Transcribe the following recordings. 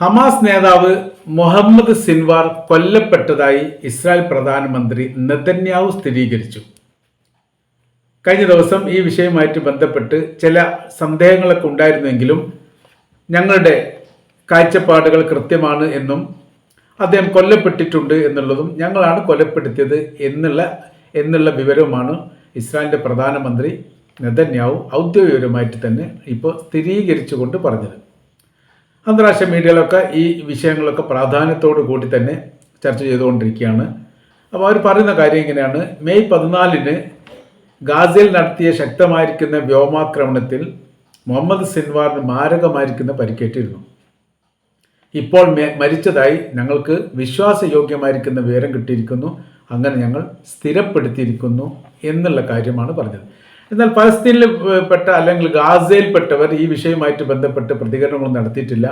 Hamas നേതാവ് Mohammed Sinwar കൊല്ലപ്പെട്ടതായി Israel പ്രധാനമന്ത്രി നെതന്യാവു സ്ഥിരീകരിച്ചു. കഴിഞ്ഞ ദിവസം ഈ വിഷയവുമായിട്ട് ബന്ധപ്പെട്ട് ചില സന്ദേഹങ്ങളൊക്കെ ഉണ്ടായിരുന്നെങ്കിലും ഞങ്ങളുടെ കാഴ്ചപ്പാടുകൾ കൃത്യമാണ് എന്നും അദ്ദേഹം കൊല്ലപ്പെട്ടിട്ടുണ്ട് എന്നുള്ളതും ഞങ്ങളാണ് കൊലപ്പെടുത്തിയത് എന്നുള്ള എന്നുള്ള വിവരവുമാണ് ഇസ്രായേലിന്റെ പ്രധാനമന്ത്രി നെതന്യാവു ഔദ്യോഗികപരമായിട്ട് തന്നെ ഇപ്പോൾ സ്ഥിരീകരിച്ചുകൊണ്ട് പറഞ്ഞത്. അന്താരാഷ്ട്ര മീഡിയയിലൊക്കെ ഈ വിഷയങ്ങളൊക്കെ പ്രാധാന്യത്തോടു കൂടി തന്നെ ചർച്ച ചെയ്തുകൊണ്ടിരിക്കുകയാണ്. അപ്പോൾ അവർ പറയുന്ന കാര്യം ഇങ്ങനെയാണ്. മെയ് പതിനാലിന് ഗാസയിൽ നടത്തിയ ശക്തമായിരിക്കുന്ന വ്യോമാക്രമണത്തിൽ മുഹമ്മദ് സിൻവാറിന് മാരകമായിരിക്കുന്ന പരിക്കേറ്റിരുന്നു. ഇപ്പോൾ മരിച്ചതായി ഞങ്ങൾക്ക് വിശ്വാസയോഗ്യമായിരിക്കുന്ന വിവരം കിട്ടിയിരിക്കുന്നു. അങ്ങനെ ഞങ്ങൾ സ്ഥിരപ്പെടുത്തിയിരിക്കുന്നു എന്നുള്ള കാര്യമാണ് പറഞ്ഞത്. എന്നാൽ പലസ്തീനിൽ പെട്ട അല്ലെങ്കിൽ ഗാസയിൽപ്പെട്ടവർ ഈ വിഷയവുമായിട്ട് ബന്ധപ്പെട്ട് പ്രതികരണങ്ങളൊന്നും നടത്തിയിട്ടില്ല.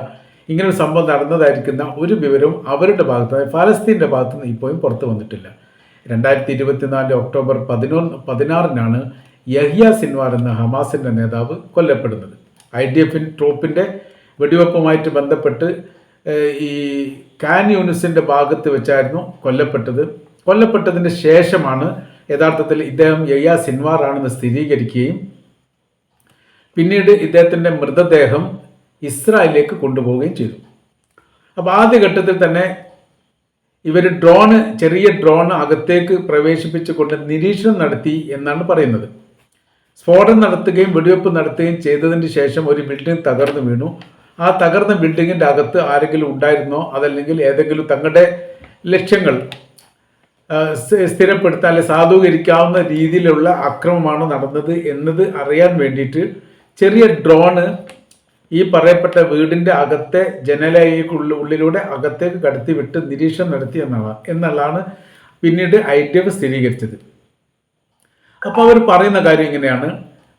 ഇങ്ങനെ ഒരു സംഭവം നടന്നതായിരിക്കുന്ന ഒരു വിവരവും അവരുടെ ഭാഗത്ത് ഫലസ്തീന്റെ ഭാഗത്ത് നിന്ന് ഇപ്പോഴും പുറത്തു വന്നിട്ടില്ല. രണ്ടായിരത്തി ഇരുപത്തിനാല് ഒക്ടോബർ പതിനൊന്ന് പതിനാറിനാണ് യഹിയ സിൻവാർ എന്ന ഹമാസിന്റെ നേതാവ് കൊല്ലപ്പെടുന്നത്. ഐ ഡി എഫിൻ ട്രൂപ്പിന്റെ വെടിവെപ്പുമായിട്ട് ബന്ധപ്പെട്ട് ഈ കാൻ യൂണിസിന്റെ ഭാഗത്ത് വെച്ചായിരുന്നു കൊല്ലപ്പെട്ടത്. കൊല്ലപ്പെട്ടതിന് ശേഷമാണ് യഥാർത്ഥത്തിൽ ഇദ്ദേഹം യയ്യ സിൻവാർ ആണെന്ന് സ്ഥിരീകരിക്കുകയും പിന്നീട് ഇദ്ദേഹത്തിന്റെ മൃതദേഹം ഇസ്രായേലിലേക്ക് കൊണ്ടുപോവുകയും ചെയ്തു. അപ്പോൾ ആദ്യഘട്ടത്തിൽ തന്നെ ഇവർ ഡ്രോണ് ചെറിയ ഡ്രോൺ അകത്തേക്ക് പ്രവേശിപ്പിച്ചുകൊണ്ട് നിരീക്ഷണം നടത്തി എന്നാണ് പറയുന്നത്. സ്ഫോടനം നടത്തുകയും വെടിവെപ്പ് നടത്തുകയും ചെയ്തതിന് ശേഷം ഒരു ബിൽഡിംഗ് തകർന്നു വീണു. ആ തകർന്ന ബിൽഡിങ്ങിന്റെ അകത്ത് ആരെങ്കിലും ഉണ്ടായിരുന്നോ? അതല്ലെങ്കിൽ ഏതെങ്കിലും തങ്ങളുടെ ലക്ഷ്യങ്ങൾ സ്ഥിരപ്പെടുത്താൻ അല്ലെങ്കിൽ സാധൂകരിക്കാവുന്ന രീതിയിലുള്ള അക്രമമാണോ നടന്നത് എന്നത് അറിയാൻ വേണ്ടിയിട്ട് ചെറിയ ഡ്രോണ് ഈ പറയപ്പെട്ട വീടിന്റെ അകത്തെ ജനലയ്ക്കുള്ള ഉള്ളിലൂടെ അകത്തേക്ക് കടത്തി വിട്ട് നിരീക്ഷണം നടത്തി എന്നാണ്. എന്നുള്ളതാണ് പിന്നീട് ഐ ടി എഫ് സ്ഥിരീകരിച്ചത്. അപ്പോൾ അവർ പറയുന്ന കാര്യം ഇങ്ങനെയാണ്.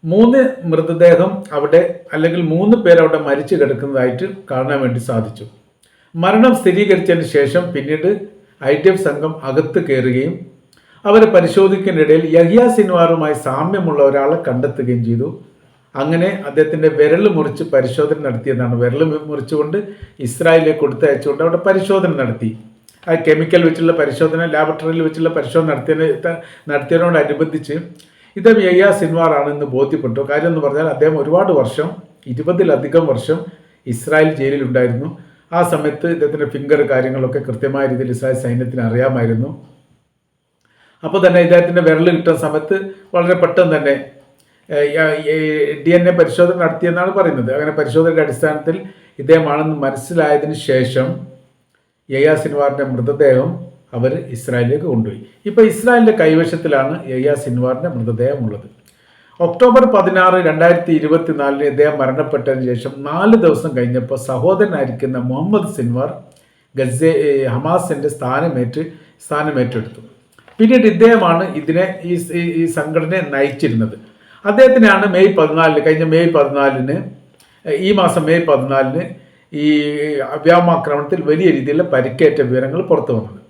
മൂന്ന് മൃതദേഹം അവിടെ അല്ലെങ്കിൽ മൂന്ന് പേർ അവിടെ മരിച്ചു കിടക്കുന്നതായിട്ട് കാണാൻ വേണ്ടി സാധിച്ചു. മരണം സ്ഥിരീകരിച്ചതിന് ശേഷം പിന്നീട് ഐ ടി എഫ് സംഘം അകത്ത് കയറുകയും അവരെ പരിശോധിക്കുന്നതിനിടയിൽ യഹിയ സിൻവാറുമായി സാമ്യമുള്ള ഒരാളെ കണ്ടെത്തുകയും ചെയ്തു. അങ്ങനെ അദ്ദേഹത്തിന്റെ വിരൽ മുറിച്ച് പരിശോധന നടത്തിയതാണ് വിരൽ മുറിച്ചുകൊണ്ട് ഇസ്രായേലിലേക്ക് കൊടുത്തയച്ചുകൊണ്ട് അവിടെ പരിശോധന നടത്തി. ആ കെമിക്കൽ വെച്ചുള്ള പരിശോധന ലാബറട്ടറിയിൽ വെച്ചുള്ള പരിശോധന നടത്തിയതിന് നടത്തിയതിനോടനുബന്ധിച്ച് ഇദ്ദേഹം യയ്യ സിൻവാറാണെന്ന് ബോധ്യപ്പെട്ടു. കാര്യം എന്ന് പറഞ്ഞാൽ അദ്ദേഹം ഒരുപാട് വർഷം ഇരുപതിലധികം വർഷം ഇസ്രായേൽ ജയിലിലുണ്ടായിരുന്നു. ആ സമയത്ത് ഇദ്ദേഹത്തിന്റെ ഫിംഗർ കാര്യങ്ങളൊക്കെ കൃത്യമായ രീതിയിൽ ഇസ്രായേൽ സൈന്യത്തിന് അറിയാമായിരുന്നു. അപ്പോൾ തന്നെ ഇദ്ദേഹത്തിന്റെ വിരൽ കിട്ടുന്ന സമയത്ത് വളരെ പെട്ടെന്ന് തന്നെ ഡി എൻ എ പരിശോധന നടത്തിയെന്നാണ് പറയുന്നത്. അങ്ങനെ പരിശോധനയുടെ അടിസ്ഥാനത്തിൽ ഇദ്ദേഹമാണെന്ന് മനസ്സിലായതിന് ശേഷം യയാ സിൻവാറിന്റെ മൃതദേഹം അവർ ഇസ്രായേലിലേക്ക് കൊണ്ടുപോയി. ഇപ്പോൾ ഇസ്രായേലിന്റെ കൈവശത്തിലാണ് യയാ സിൻവാറിന്റെ മൃതദേഹം ഉള്ളത്. ഒക്ടോബർ പതിനാറ് രണ്ടായിരത്തി ഇരുപത്തിനാലിന് ഇദ്ദേഹം മരണപ്പെട്ടതിന് ശേഷം നാല് ദിവസം കഴിഞ്ഞപ്പോൾ സഹോദരനായിരിക്കുന്ന മുഹമ്മദ് സിൻവാർ ഗസെ ഹമാസിന്റെ സ്ഥാനമേറ്റ് സ്ഥാനമേറ്റെടുത്തു. പിന്നീട് ഇദ്ദേഹമാണ് ഇതിനെ ഈ ഈ- സംഘടനയെ നയിച്ചിരുന്നത്. അദ്ദേഹത്തിനാണ് മെയ് പതിനാലിന് കഴിഞ്ഞ മെയ് പതിനാലിന് ഈ മാസം മെയ് പതിനാലിന് ഈ വ്യോമാക്രമണത്തിൽ വലിയ രീതിയിലുള്ള പരിക്കേറ്റ വിവരങ്ങൾ പുറത്തു വന്നത്.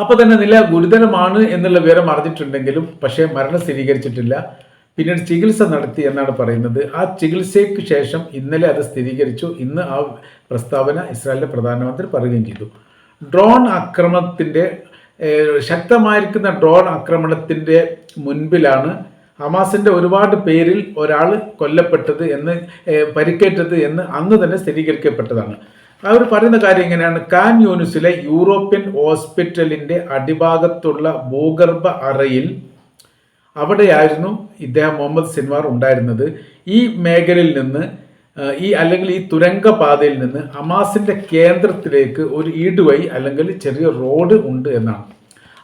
അപ്പോൾ തന്നെ നില ഗുരുതരമാണ് എന്നുള്ള വിവരം അറിഞ്ഞിട്ടുണ്ടെങ്കിലും പക്ഷേ മരണം സ്ഥിരീകരിച്ചിട്ടില്ല. പിന്നീട് ചികിത്സ നടത്തി എന്നാണ് പറയുന്നത്. ആ ചികിത്സയ്ക്ക് ശേഷം ഇന്നലെ അത് സ്ഥിരീകരിച്ചു. ഇന്ന് ആ പ്രസ്താവന ഇസ്രായേലിലെ പ്രധാനമന്ത്രി പറയുകയും ചെയ്തു. ഡ്രോൺ ആക്രമണത്തിന്റെ ശക്തമായിരിക്കുന്ന ഡ്രോൺ ആക്രമണത്തിന്റെ മുൻപിലാണ് ഹമാസിന്റെ ഒരുപാട് പേരിൽ ഒരാൾ കൊല്ലപ്പെട്ടത് എന്ന് പരിക്കേറ്റത് എന്ന് അന്ന് തന്നെ സ്ഥിരീകരിക്കപ്പെട്ടതാണ്. അവർ പറയുന്ന കാര്യം ഇങ്ങനെയാണ് കാൻ യൂണിസിലെ യൂറോപ്യൻ ഹോസ്പിറ്റലിന്റെ അടിഭാഗത്തുള്ള ഭൂഗർഭ അറയിൽ അവിടെയായിരുന്നു ഇദ്ദേഹം മുഹമ്മദ് സിൻവാർ ഉണ്ടായിരുന്നത്. ഈ മേഖലയിൽ നിന്ന് ഈ അല്ലെങ്കിൽ ഈ തുരങ്കപാതയിൽ നിന്ന് അമാസിന്റെ കേന്ദ്രത്തിലേക്ക് ഒരു ഈടുവഴി അല്ലെങ്കിൽ ചെറിയ റോഡ് ഉണ്ട് എന്നാണ്.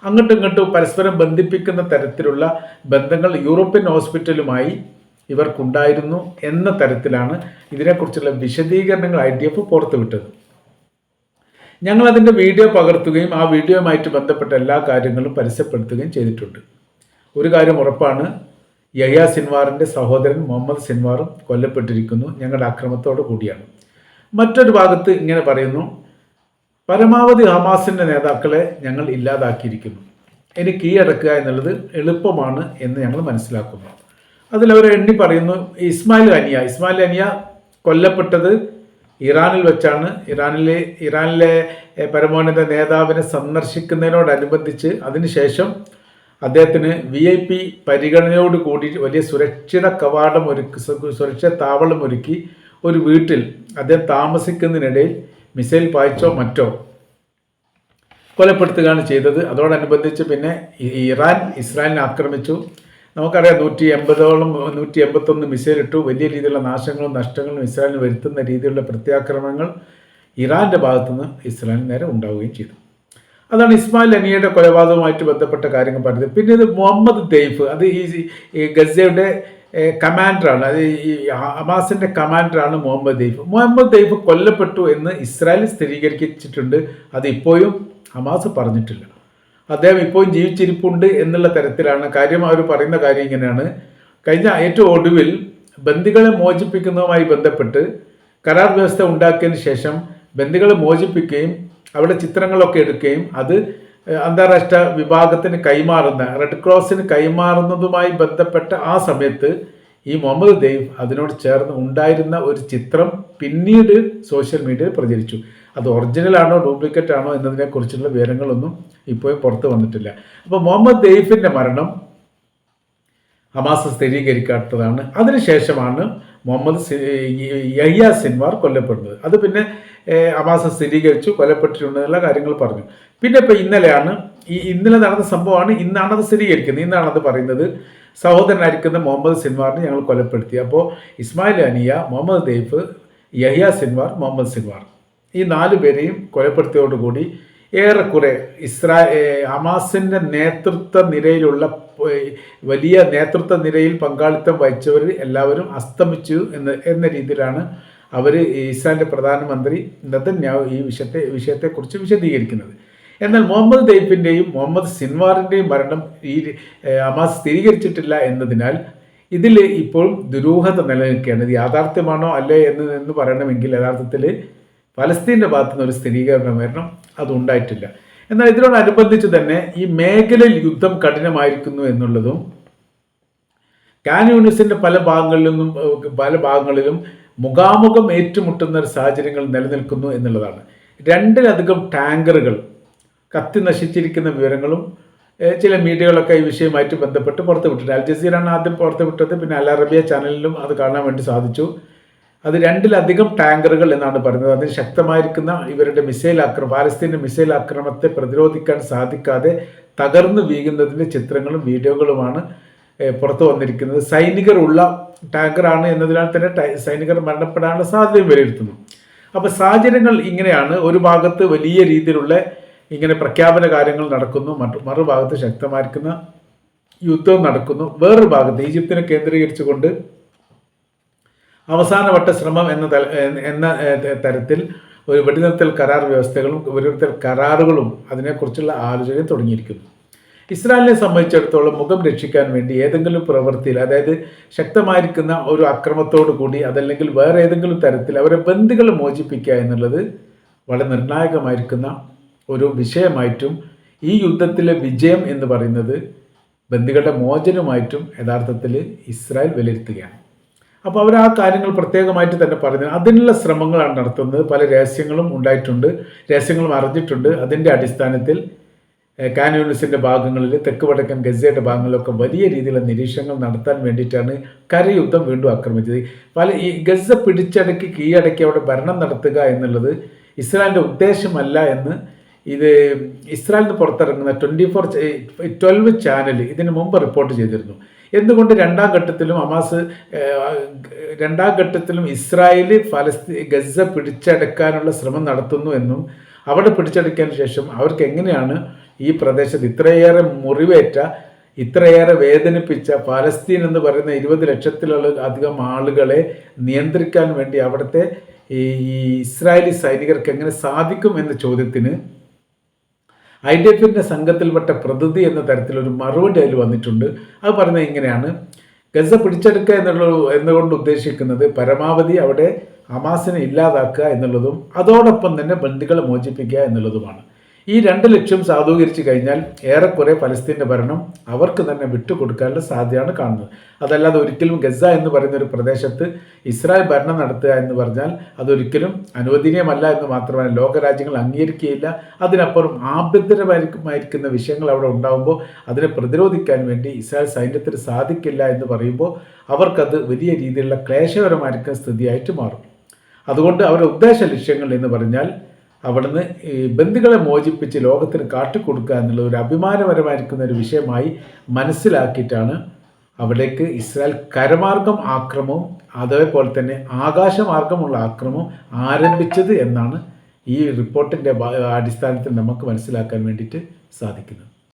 അങ്ങോട്ടും ഇങ്ങോട്ടും പരസ്പരം ബന്ധിപ്പിക്കുന്ന തരത്തിലുള്ള ബന്ധങ്ങൾ യൂറോപ്യൻ ഹോസ്പിറ്റലുമായി ഇവർക്കുണ്ടായിരുന്നു എന്ന തരത്തിലാണ് ഇതിനെക്കുറിച്ചുള്ള വിശദീകരണങ്ങൾ ഐ ഡി എഫ് പുറത്തുവിട്ടത്. ഞങ്ങൾ അതിന്റെ വീഡിയോ പകർത്തുകയും ആ വീഡിയോയുമായിട്ട് ബന്ധപ്പെട്ട എല്ലാ കാര്യങ്ങളും പരസ്യപ്പെടുത്തുകയും ചെയ്തിട്ടുണ്ട്. ഒരു കാര്യം ഉറപ്പാണ് യഹ്യ സിൻവാറിന്റെ സഹോദരൻ മുഹമ്മദ് സിൻവാറും കൊല്ലപ്പെട്ടിരിക്കുന്നു ഞങ്ങളുടെ അക്രമത്തോടു കൂടിയാണ്. മറ്റൊരു ഭാഗത്ത് ഇങ്ങനെ പറയുന്നു പരമാവധി ഹമാസിന്റെ നേതാക്കളെ ഞങ്ങൾ ഇല്ലാതാക്കിയിരിക്കുന്നു. ഇനി കീഴടക്കുക എന്നുള്ളത് എളുപ്പമാണ് എന്ന് ഞങ്ങൾ മനസ്സിലാക്കുന്നു. അതിലവർ എണ്ണി പറയുന്നു ഇസ്മായിൽ അനിയ. ഇസ്മായിൽ അനിയ കൊല്ലപ്പെട്ടത് ഇറാനിൽ വെച്ചാണ്. ഇറാനിലെ ഇറാനിലെ പരമോന്നത നേതാവിനെ സന്ദർശിക്കുന്നതിനോടനുബന്ധിച്ച് അതിനുശേഷം അദ്ദേഹത്തിന് വി ഐ പി പരിഗണനയോട് കൂടി വലിയ സുരക്ഷിത കവാടം ഒരുക്കി സുരക്ഷിത താവളം ഒരുക്കി ഒരു വീട്ടിൽ അദ്ദേഹം താമസിക്കുന്നതിനിടയിൽ മിസൈൽ പായിച്ചോ മറ്റോ കൊലപ്പെടുത്തുകയാണ് ചെയ്തത്. അതോടനുബന്ധിച്ച് പിന്നെ ഇറാൻ ഇസ്രായേലിനെ ആക്രമിച്ചു. നമുക്കറിയാം നൂറ്റി എൺപതോളം നൂറ്റി എൺപത്തൊന്ന് മിസൈൽ ഇട്ടു. വലിയ രീതിയിലുള്ള നാശങ്ങളും നഷ്ടങ്ങളും ഇസ്രായേലിന് വരുത്തുന്ന രീതിയിലുള്ള പ്രത്യാക്രമണങ്ങൾ ഇറാന്റെ ഭാഗത്തുനിന്ന് ഇസ്രായേലിന് നേരെ ഉണ്ടാവുകയും ചെയ്തു. അതാണ് ഇസ്മായിൽ അനിയയുടെ കൊലപാതകവുമായിട്ട് ബന്ധപ്പെട്ട കാര്യങ്ങൾ പറഞ്ഞത്. പിന്നെ ഇത് മുഹമ്മദ് ദെയ്ഫ് അത് ഈ ഗസയുടെ കമാൻഡറാണ്. അത് ഈ ഹമാസിന്റെ കമാൻഡറാണ് മുഹമ്മദ് ദെയ്ഫ്. മുഹമ്മദ് ദെയ്ഫ് കൊല്ലപ്പെട്ടു എന്ന് ഇസ്രായേൽ സ്ഥിരീകരിച്ചിട്ടുണ്ട്. അത് ഇപ്പോഴും ഹമാസ് പറഞ്ഞിട്ടില്ല. അദ്ദേഹം ഇപ്പോഴും ജീവിച്ചിരിപ്പുണ്ട് എന്നുള്ള തരത്തിലാണ്. കാര്യം അവർ പറയുന്ന കാര്യം ഇങ്ങനെയാണ്. കഴിഞ്ഞ ഏറ്റവും ഒടുവിൽ ബന്ദികളെ മോചിപ്പിക്കുന്നതുമായി ബന്ധപ്പെട്ട് കരാർ വ്യവസ്ഥ ഉണ്ടാക്കിയതിന് ശേഷം ബന്ദികളെ മോചിപ്പിക്കുകയും അവിടെ ചിത്രങ്ങളൊക്കെ എടുക്കുകയും അത് അന്താരാഷ്ട്ര വിഭാഗത്തിന് കൈമാറുന്ന റെഡ് ക്രോസിന് കൈമാറുന്നതുമായി ബന്ധപ്പെട്ട ആ സമയത്ത് ഈ മുഹമ്മദ് ദൈവ് അതിനോട് ചേർന്ന് ഉണ്ടായിരുന്ന ഒരു ചിത്രം പിന്നീട് സോഷ്യൽ മീഡിയയിൽ പ്രചരിച്ചു. അത് ഒറിജിനൽ ആണോ ഡ്യൂപ്ലിക്കേറ്റ് ആണോ എന്നതിനെക്കുറിച്ചുള്ള വിവരങ്ങളൊന്നും ഇപ്പോഴും പുറത്തു വന്നിട്ടില്ല. അപ്പോൾ മുഹമ്മദ് ദെയ്ഫിന്റെ മരണം ഹമാസ് സ്ഥിരീകരിക്കാത്തതാണ്. അതിനുശേഷമാണ് മുഹമ്മദ് യഹ്യ സിൻവാർ കൊല്ലപ്പെടുന്നത്. അത് പിന്നെ അമാസ സ്ഥിരീകരിച്ചു കൊല്ലപ്പെട്ടിട്ടുണ്ടെന്നുള്ള കാര്യങ്ങൾ പറഞ്ഞു. പിന്നെ ഇപ്പോൾ ഇന്നലെയാണ് ഈ ഇന്നലെ നടന്ന സംഭവമാണ് ഇന്നാണത് സ്ഥിരീകരിക്കുന്നത്. ഇന്നാണത് പറയുന്നത് സഹോദരനായിരിക്കുന്ന മുഹമ്മദ് സിൻവാറിനെ ഞങ്ങൾ കൊലപ്പെടുത്തി. അപ്പോൾ Ismail Haniyeh Muhammad Deif Yahya Sinwar Muhammad Sinwar. ഈ നാല് പേരെയും കൊലപ്പെടുത്തിയോടുകൂടി ഏറെക്കുറെ ഇസ്രാ ഹമാസിന്റെ നേതൃത്വ നിരയിലുള്ള വലിയ നേതൃത്വ നിരയിൽ പങ്കാളിത്തം വഹിച്ചവർ എല്ലാവരും അസ്തമിച്ചു എന്ന് എന്ന രീതിയിലാണ് അവർ ഇസ്രായേലിന്റെ പ്രധാനമന്ത്രി നെതന്യാവ് ഈ വിഷയത്തെ വിഷയത്തെക്കുറിച്ച് വിശദീകരിക്കുന്നത്. എന്നാൽ മുഹമ്മദ് ദൈഫിന്റെയും മുഹമ്മദ് സിൻവാറിന്റെയും മരണം ഈ ഹമാസ് സ്ഥിരീകരിച്ചിട്ടില്ല എന്നതിനാൽ ഇതിൽ ഇപ്പോഴും ദുരൂഹത നിലനിൽക്കുകയാണ്. ഇത് യാഥാർത്ഥ്യമാണോ അല്ലേ എന്ന് എന്ന് പറയണമെങ്കിൽ യഥാർത്ഥത്തിൽ ഫലസ്തീന്റെ ഭാഗത്തു നിന്ന് ഒരു സ്ഥിരീകരണം വരണം. അതുണ്ടായിട്ടില്ല. എന്നാൽ ഇതിനോടനുബന്ധിച്ച് തന്നെ ഈ മേഖലയിൽ യുദ്ധം കഠിനമായിരിക്കുന്നു എന്നുള്ളതും കാൻ യൂണിസിന്റെ പല ഭാഗങ്ങളിൽ നിന്നും, പല ഭാഗങ്ങളിലും മുഖാമുഖം ഏറ്റുമുട്ടുന്ന ഒരു സാഹചര്യങ്ങൾ നിലനിൽക്കുന്നു എന്നുള്ളതാണ്. രണ്ടിലധികം ടാങ്കറുകൾ കത്തി നശിച്ചിരിക്കുന്ന വിവരങ്ങളും ചില മീഡിയകളൊക്കെ ഈ വിഷയമായിട്ട് ബന്ധപ്പെട്ട് പുറത്തുവിട്ടിട്ടുണ്ട്. അൽ ജസീറാണ് ആദ്യം പുറത്തുവിട്ടത് പിന്നെ അൽ അറബിയ ചാനലിലും അത് കാണാൻ വേണ്ടി സാധിച്ചു. അത് രണ്ടിലധികം ടാങ്കറുകൾ എന്നാണ് പറയുന്നത്. അതിന് ശക്തമായിരിക്കുന്ന ഇവരുടെ മിസൈൽ ആക്രമണം പാലസ്തീന്റെ മിസൈൽ ആക്രമണത്തെ പ്രതിരോധിക്കാൻ സാധിക്കാതെ തകർന്നു വീഴുന്നതിന്റെ ചിത്രങ്ങളും വീഡിയോകളുമാണ് പുറത്തു വന്നിരിക്കുന്നത്. സൈനികർ ഉള്ള ടാങ്കറാണ് എന്നതിനാൽ തന്നെ സൈനികർ മരണപ്പെടാനുള്ള സാധ്യതയും വിലയിരുത്തുന്നു. അപ്പോൾ സാഹചര്യങ്ങൾ ഇങ്ങനെയാണ്. ഒരു ഭാഗത്ത് വലിയ രീതിയിലുള്ള ഇങ്ങനെ പ്രഖ്യാപന കാര്യങ്ങൾ നടക്കുന്നു. മറ്റു മറുഭാഗത്ത് ശക്തമായിരിക്കുന്ന യുദ്ധം നടക്കുന്നു. വേറൊരു ഭാഗത്ത് ഈജിപ്തിനെ കേന്ദ്രീകരിച്ചുകൊണ്ട് അവസാനവട്ട ശ്രമം എന്ന തല എന്ന തരത്തിൽ ഒരു വെടിനിർത്തൽ കരാർ വ്യവസ്ഥകളും വെടിനിർത്തൽ കരാറുകളും അതിനെക്കുറിച്ചുള്ള ആലോചന തുടങ്ങിയിരിക്കുന്നു. ഇസ്രായേലിനെ സംബന്ധിച്ചിടത്തോളം മുഖം രക്ഷിക്കാൻ വേണ്ടി ഏതെങ്കിലും പ്രവൃത്തിയിൽ അതായത് ശക്തമായിരിക്കുന്ന ഒരു അക്രമത്തോടു കൂടി അതല്ലെങ്കിൽ വേറെ ഏതെങ്കിലും തരത്തിൽ അവരെ ബന്ധുക്കൾ മോചിപ്പിക്കുക എന്നുള്ളത് വളരെ നിർണായകമായിരിക്കുന്ന ഒരു വിഷയമായിട്ടും ഈ യുദ്ധത്തിലെ വിജയം എന്ന് പറയുന്നത് ബന്ധുക്കളുടെ മോചനമായിട്ടും യഥാർത്ഥത്തിൽ ഇസ്രായേൽ വിലയിരുത്തുകയാണ്. അപ്പോൾ അവർ ആ കാര്യങ്ങൾ പ്രത്യേകമായിട്ട് തന്നെ പറഞ്ഞു അതിനുള്ള ശ്രമങ്ങളാണ് നടത്തുന്നത്. പല രഹസ്യങ്ങളും ഉണ്ടായിട്ടുണ്ട്. രഹസ്യങ്ങളും അറിഞ്ഞിട്ടുണ്ട്. അതിന്റെ അടിസ്ഥാനത്തിൽ കാനൂണിസിന്റെ ഭാഗങ്ങളിൽ തെക്ക് വടക്കൻ ഗസയുടെ ഭാഗങ്ങളിലൊക്കെ വലിയ രീതിയിലുള്ള നിരീക്ഷണങ്ങൾ നടത്താൻ വേണ്ടിയിട്ടാണ് കരയുദ്ധം വീണ്ടും ആക്രമിച്ചത്. പല ഈ ഗസ പിടിച്ചടക്കി കീഴടക്കി അവിടെ ഭരണം നടത്തുക എന്നുള്ളത് ഇസ്രായേലിന്റെ ഉദ്ദേശമല്ല എന്ന് ഇത് ഇസ്രായേലിന് പുറത്തിറങ്ങുന്ന ട്വന്റി ഫോർ ട്വൽവ് ചാനൽ ഇതിനു മുമ്പ് റിപ്പോർട്ട് ചെയ്തിരുന്നു. എന്തുകൊണ്ട് രണ്ടാം ഘട്ടത്തിലും അമാസ് രണ്ടാം ഘട്ടത്തിലും ഇസ്രായേൽ ഫലസ്തീ ഗസ പിടിച്ചടക്കാനുള്ള ശ്രമം നടത്തുന്നു എന്നും അവിടെ പിടിച്ചെടുക്കാൻ ശേഷം അവർക്ക് എങ്ങനെയാണ് ഈ പ്രദേശത്ത് ഇത്രയേറെ മുറിവേറ്റ ഇത്രയേറെ വേദനിപ്പിച്ച പാലസ്തീൻ എന്ന് പറയുന്ന ഇരുപത് ലക്ഷത്തിലുള്ള അധികം ആളുകളെ നിയന്ത്രിക്കാൻ വേണ്ടി അവിടുത്തെ ഈ ഈ ഇസ്രായേലി സൈനികർക്ക് എങ്ങനെ സാധിക്കും എന്ന ചോദ്യത്തിന് ഐ ഡി എഫിന്റെ സംഘത്തിൽപ്പെട്ട പ്രതിനിധി എന്ന തരത്തിലൊരു മറുപടി അതിൽ വന്നിട്ടുണ്ട്. അത് പറയുന്നത് ഇങ്ങനെയാണ്. ഗസ പിടിച്ചെടുക്കുക എന്നുള്ള എന്നുകൊണ്ട് ഉദ്ദേശിക്കുന്നത് പരമാവധി അവിടെ ഹമാസിനെ ഇല്ലാതാക്കുക എന്നുള്ളതും അതോടൊപ്പം തന്നെ ബന്ധുക്കളെ മോചിപ്പിക്കുക എന്നുള്ളതുമാണ്. ഈ രണ്ട് ലക്ഷ്യം സാധൂകരിച്ചു കഴിഞ്ഞാൽ ഏറെക്കുറെ ഫലസ്തീന്റെ ഭരണം അവർക്ക് തന്നെ വിട്ടുകൊടുക്കാനുള്ള സാധ്യതയാണ് കാണുന്നത്. അതല്ലാതെ ഒരിക്കലും ഗസ എന്ന് പറയുന്ന ഒരു പ്രദേശത്ത് ഇസ്രായേൽ ഭരണം നടത്തുക എന്ന് പറഞ്ഞാൽ അതൊരിക്കലും അനുവദനീയമല്ല എന്ന് മാത്രമല്ല ലോകരാജ്യങ്ങൾ അംഗീകരിക്കുകയില്ല. അതിനപ്പുറം ആഭ്യന്തരമായിരിക്കുന്ന വിഷയങ്ങൾ അവിടെ ഉണ്ടാകുമ്പോൾ അതിനെ പ്രതിരോധിക്കാൻ വേണ്ടി ഇസ്രായേൽ സൈന്യത്തിന് സാധിക്കില്ല എന്ന് പറയുമ്പോൾ അവർക്കത് വലിയ രീതിയിലുള്ള ക്ലേശകരമായിരിക്കുന്ന സ്ഥിതിയായിട്ട് മാറും. അതുകൊണ്ട് അവരുടെ ഉദ്ദേശ ലക്ഷ്യങ്ങൾ എന്ന് പറഞ്ഞാൽ അവിടുന്ന് ഈ ബന്ധുക്കളെ മോചിപ്പിച്ച് ലോകത്തിന് കാട്ടിക്കൊടുക്കുക എന്നുള്ള ഒരു അഭിമാനപരമായിരിക്കുന്ന ഒരു വിഷയമായി മനസ്സിലാക്കിയിട്ടാണ് അവിടേക്ക് ഇസ്രായേൽ കരമാർഗം ആക്രമവും അതേപോലെ തന്നെ ആകാശമാർഗമുള്ള ആക്രമവും ആരംഭിച്ചത് എന്നാണ് ഈ റിപ്പോർട്ടിന്റെ അടിസ്ഥാനത്തിൽ നമുക്ക് മനസ്സിലാക്കാൻ വേണ്ടിയിട്ട് സാധിക്കുന്നത്.